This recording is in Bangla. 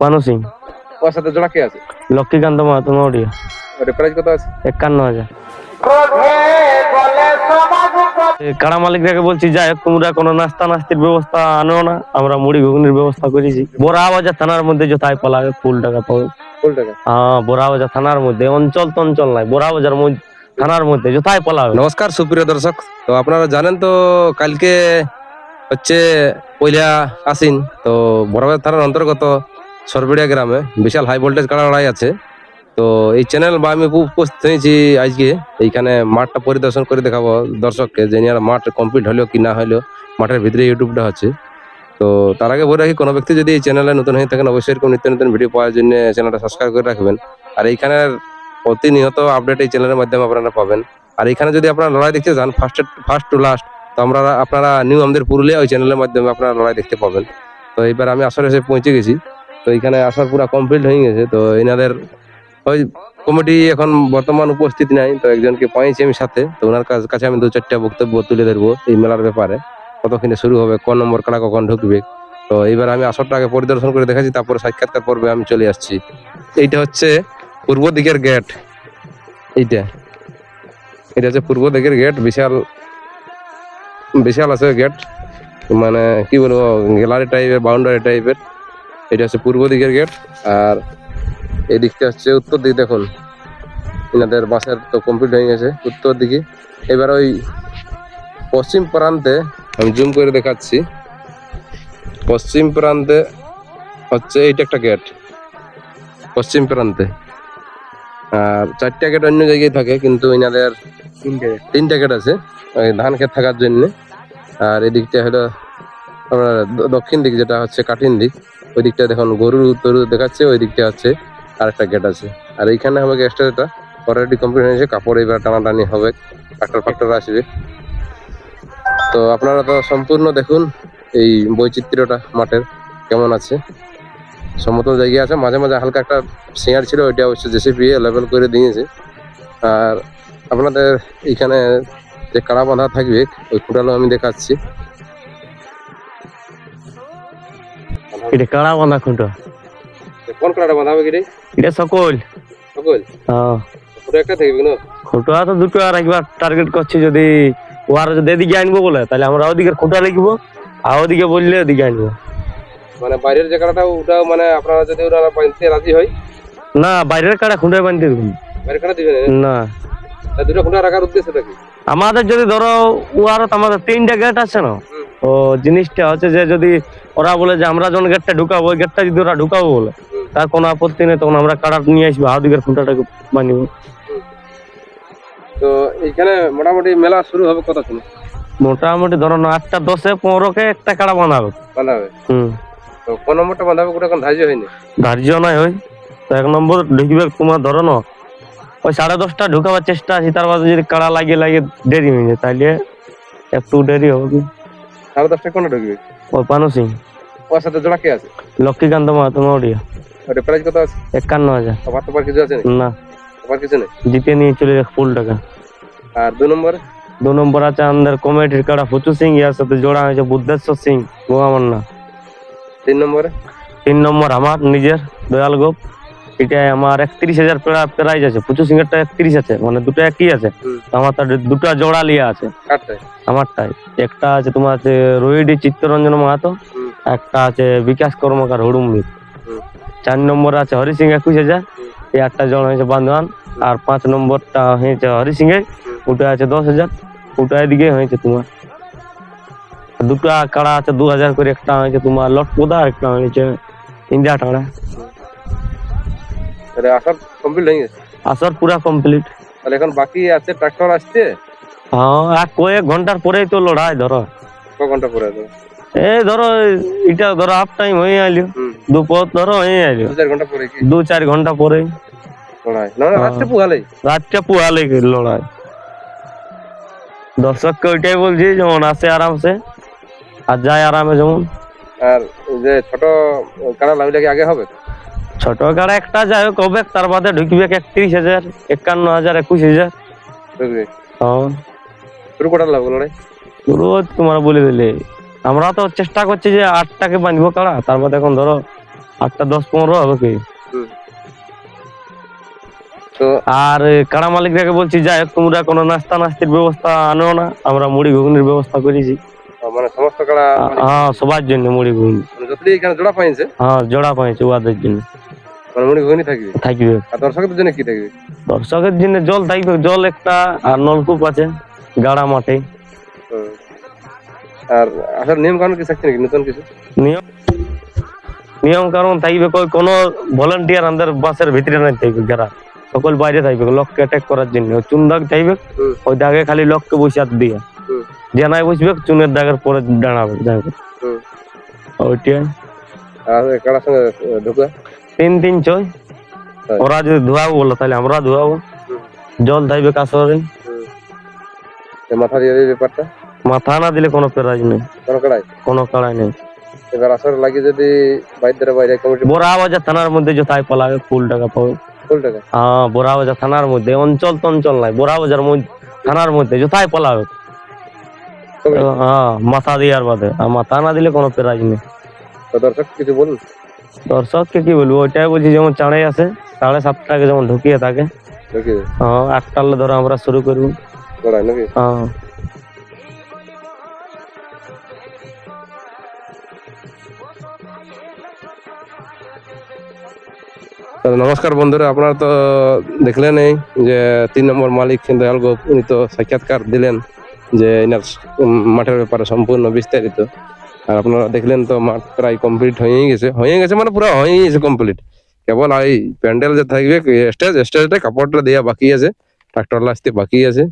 পানু সিং। ওর সাথে জোড়া কে আছে? লক্ষ্মীকান্ত মাহাতো নডিয়া ওটা প্রাইস কত আছে? একান্ন হাজার। এ, কাড়া মালিকরাকে বলছি যাই হোক তোমরা কোনো নাস্তা নাস্তির ব্যবস্থা আনো না। আমরা মুড়ি ঘুগনির ব্যবস্থা করেছি। বড়া বাজার থানার মধ্যে যথায় পালাবে ফুল টাকা পাবে। ফুল টাকা? হ্যাঁ বড়া বাজার থানার মধ্যে অঞ্চল তো অঞ্চল নাই বড়া বাজার থানার মধ্যে যথায় পালাবে নমস্কার সুপ্রিয় দর্শক। তো আপনারা জানেন তো কালকে হচ্ছে পয়লা আসিন তো বড়বাজার থানার অন্তর্গত সরবেড়িয়া গ্রামে। বিশাল হাই ভোল্টেজ কাড়া লড়াই আছে। তো এই চ্যানেল বা আমি উপস্থিত হয়েছি আজকে, এইখানে মাঠটা পরিদর্শন করে দেখাবো দর্শককে যে নিয়ে মাঠ কমপ্লিট হলো কি না হলো মাঠের ভিতরে ইউটিউবটা হচ্ছে তো তার আগে বলে রাখি, কোনো ব্যক্তি যদি এই চ্যানেলে নতুন হয়ে থাকেন, অবশ্যই এরকম নিত্য নতুন ভিডিও পাওয়ার জন্য চ্যানেলটা সাবস্ক্রাইব করে রাখবেন। আর এইখানের প্রতিনিয়ত আপডেট এই চ্যানেলের মাধ্যমে আপনারা পাবেন। আর এখানে যদি আপনারা লড়াই দেখতে যান ফার্স্ট ফার্স্ট টু লাস্ট তো আমরা আপনারা নিউ আমাদের পুরুলিয়া ওই চ্যানেলের মাধ্যমে আপনারা লড়াই দেখতে পাবেন। তো এবার আমি আসলে এসে পৌঁছে গেছি। তো এখানে আসার পুরো কমপ্লিট হয়ে গেছে। তো এনাদের ওই কমিটি এখন বর্তমান উপস্থিত নাই, তো একজনকে পাইছি আমি সাথে। তো ওনার কাছ- আমি দু চারটা বক্তব্য তুলে ধরবো এই মেলার ব্যাপারে। কতক্ষণে শুরু হবে কোন নম্বর কারা কখন ঢুকবে? তো এইবার আমি আসরটা আগে পরিদর্শন করে দেখাচ্ছি, তারপরে সাক্ষাৎকার পর্বে আমি চলে আসছি। এইটা হচ্ছে পূর্ব দিকের গেট এইটা। এটা হচ্ছে পূর্ব দিকের গেট বিশাল বিশাল আছে গেট মানে কি বলব গ্যালারি টাইপের বাউন্ডারি টাইপের এটা হচ্ছে পূর্ব দিকের গেট আর এই দিকটা হচ্ছে উত্তর দিক দেখুন। এনাদের বাসের তো কমপ্লিট হয়ে গেছে উত্তর দিকে। এবার ওই পশ্চিম প্রান্তে আমি জুম করে দেখাচ্ছি। পশ্চিম প্রান্তে হচ্ছে এইটা একটা গেট পশ্চিম প্রান্তে। আর চারটা গেট অন্য জায়গায় থাকে কিন্তু এনাদের তিনটা গেট আছে ওই ধান ক্ষেত থাকার জন্য। আর এদিকটা হলো আপনার দক্ষিণ দিক যেটা হচ্ছে কাঠিন দিক। ওই দিকটা দেখুন গরুর তরু দেখাচ্ছে ওই দিকটা হচ্ছে আরেকটা গেট আছে। আর এইখানে আমাকে এক্সট্রা যেটা অলরেডি কমপ্লিট হয়েছে কাপড় এবার টানাটানি হবে ট্রাক্টর ফাক্টর আসবে। তো আপনারা তো সম্পূর্ণ দেখুন এই বৈচিত্র্যটা মাঠের, কেমন আছে। সমতল জায়গা আছে, মাঝে মাঝে হালকা একটা শেয়ার ছিল, ওইটা অবশ্য জেসিপি লেভেল করে দিয়েছে। আর আপনাদের এখানে যে কাড়া বাঁধা থাকবে, ওই খুঁটালো আমি দেখাচ্ছি। এটা কাড়া বাঁধা খুঁটো। কোন কাড়াটা বাঁধা হবে কি রে এটা সকল। সকল? হ্যাঁ। পুরো একটা থাকবে না? খুঁটা তো দুটো আর একবার টার্গেট করছি যদি ওর যদি এদিকে আনব বলে তাহলে আমরা ওদিকে খুঁটা লিখব আর ওদিকে বললে ওদিকে আনব। মানে বাইরের যে কাড়াটা ওটাও মানে আপনারা যদি ওনারা বাঁধতে রাজি হয়? না বাইরের কাড়া খুঁটায় বানতে দেবো বাইরের কাড়া দিবেন না। তা দুটো খুঁটা রাখার উদ্দেশ্যটা কি? আমাদের যদি ধরো ও আরও আমাদের তিনটা গেট আছে না ও জিনিসটা হচ্ছে যে যদি ওরা বলে যে আমরা যখন গেটটা ঢুকাবো ওই গেটটা যদি ওরা ঢুকাবো বলে তার কোনো আপত্তি নেই তখন আমরা কাড়া নিয়ে আসব হাউদিকের খুঁটাটাকে বানিব তো এইখানে মোটামুটি মেলা শুরু হবে কতক্ষণ? মোটামুটি ধরো আটটা দশে পনেরোকে একটা কাড়া বানাবে। বাঁধা হবে হুম। তো কোন নম্বরটা বাঁধা হবে ওটা এখন ধার্য হয়নি? ধার্য নাই ওই। তো এক নম্বর ঢুকবে তোমার ধরো না। ওই সাড়ে দশটা ঢুকাবার চেষ্টা আছে তার বাদে যদি কাড়া লাগিয়ে লাগিয়ে দেরি হয়ে যায় তাহলে একটু দেরি হবে। কি সাড়ে দশটা কোনটা ঢুকবে? ওই পানু সিং। ওর সাথে জোড়া কে আছে? লক্ষ্মীকান্ত মাহাতো নডিয়া ওটা প্রাইস কত আছে? একান্ন হাজার। আবার তোমার কিছু আছে না। আবার কিছু নেই? জিতে নিয়ে চলে যাক ফুল টাকা। আর দু নম্বরে? দু নম্বর আছে আমাদের কমিটির কাড়া ফুচু সিং ইয়ার সাথে জোড়া হয়েছে বুদ্ধেশ্বর সিং গোয়ামান্না তিন নম্বরে? তিন নম্বর আমার নিজের দয়াল গোপ। এটা আমার একত্রিশ হাজার প্রাইজ আছে। পুচু সিং এরটা একত্রিশ আছে মানে দুটো একই আছে। আমার তার দুটো জোড়া লিয়া আছে। আমারটাই। একটা আছে তোমার আছে রোহিডি চিত্তরঞ্জন মাহাতো। একটা আছে বিকাশ কর্মকার হুড়ুম্বি। হুম। চার নম্বর আছে হরি সিং একুশ হাজার। এই আটটা জন হয়েছে বান্ধবান। আর পাঁচ নম্বরটা হয়েছে হরি সিং এর ওটা আছে দশ হাজার। ওটা এদিকে হয়েছে তোমার। দুটো কাড়া আছে দু হাজার করে। একটা হয়েছে তোমার লটপোদা একটা হয়েছে ইন্ডিয়া টাড়া। তাহলে আসার কমপ্লিট হয়ে গেছে। আসর পুরা কমপ্লিট তাহলে এখন বাকি আছে ট্রাক্টর আসছে? হ্যাঁ আর কয়েক ঘণ্টার পরেই তো লড়াই ধরো। ক ঘণ্টা পরে আছে এই ধরো এটা ধরো হাফ টাইম হয়ে আইলো। দুপুর ধরো হয়ে আইলো। দু চার ঘণ্টা পরে কি? দু চার ঘণ্টা পরে লড়াই। না না রাত্রে রাতটা পুয়ালে লড়াই। দর্শককে ওইটাই বলছি যেমন আসে আরামসে আর যায় আরামে যেমন। আর যে ছোট কাড়া লাভিটা কি আগে হবে? ছোট কাড়া একটা যাই হোক হবে তার বাদে ঢুকবে একত্রিশ হাজার একান্ন হাজার একুশ হাজার। বুঝলি হ্যাঁ। শুরু করার লাভ লড়াই পুরো তোমরা বলে দিলে। আমরা তো চেষ্টা করছি যে আটটাকে বাঁধবো কাড়া তার বাদে এখন ধরো আটটা দশ পনেরো হবে কি? আর এ, কাড়া মালিকরাকে বলছি যাই হোক তোমরা কোনো নাস্তা নাস্তির ব্যবস্থা আনো না। আমরা মুড়ি ঘুগনির ব্যবস্থা করেছি। মানে সমস্ত কাড়া হ্যাঁ সবার জন্য মুড়ি ঘুগনি। মানে যতটি এখানে জোড়া পাইছে। হ্যাঁ জোড়া পাইছে ওদের জন্য। ঘুগনি থাকবে? থাকবে। আর দর্শকদের জন্য কি থাকবে? দর্শকের জন্য জল থাকবে জল একটা আর নলকূপ আছে গাড়া মাঠে। আর আসলে নিয়ম কানুন কি থাকছে নাকি? নতুন কিছু? নিয়ম নিয়ম কারণ থাকবে কই কোনো ভলান্টিয়ার আমাদের বাসের ভিতরে নাই থাকবে যারা সকল বাইরে থাকবে লোককে অ্যাটাক করার জন্য। চুন দাগ থাকবে ওই দাগে খালি লোককে বসে দিয়ে। হুম। যে নাই বসবে চুনের দাগের পরে দাঁড়াবে যাবে। হুম। ওইটা আর কাড়ার সঙ্গে ঢুকা তিন তিন ছয় ওরা যদি ধোয়াবো বলো তাহলে আমরা ধোয়াবো। জল থাকবে কাশরে মাথা দিয়ে ব্যাপারটা। মাথা না দিলে কোনো প্রাইজ নেই। কোনো কাড়াই কোনো কাড়াই নেই। এবার আসর লাগে যদি বাইরে কমিটি বোরা বাজার থানার মধ্যে পালাবে ফুল টাকা পাবে। ফুল টাকা? হ্যাঁ বোরা বাজার থানার মধ্যে অঞ্চল তো অঞ্চল নাই। বোরা বাজার থানার মধ্যে যোথায় পালাবে। হ্যাঁ মাথা দেওয়ার বাদে। আর মাথা না দিলে কোনো প্রাইজ নেই। দর্শক কিছু বলুন? দর্শককে কি বলব ওইটাই বলছি যেমন চাঁড়াই আসে সাড়ে সাতটাকে যেমন ঢুকিয়ে থাকে। হ্যাঁ আটটার ধরে আমরা শুরু করব। হ্যাঁ। নমস্কার বন্ধুরা আপনারা তো দেখলেন এই যে তিন নম্বর মালিক দয়াল গোপ উনি তো সাক্ষাৎকার দিলেন যে এনার মাঠের ব্যাপারে সম্পূর্ণ বিস্তারিত। আর আপনারা দেখলেন তো মাঠ প্রায় কমপ্লিট হয়েই গেছে। হয়ে গেছে মানে পুরো হয়েই গেছে কমপ্লিট কেবল এই প্যান্ডেল যে থাকবে, স্টেজ স্টেজটা কাপড়টা দেওয়া বাকি আছে ট্রাক্টর আসতে বাকি আছে।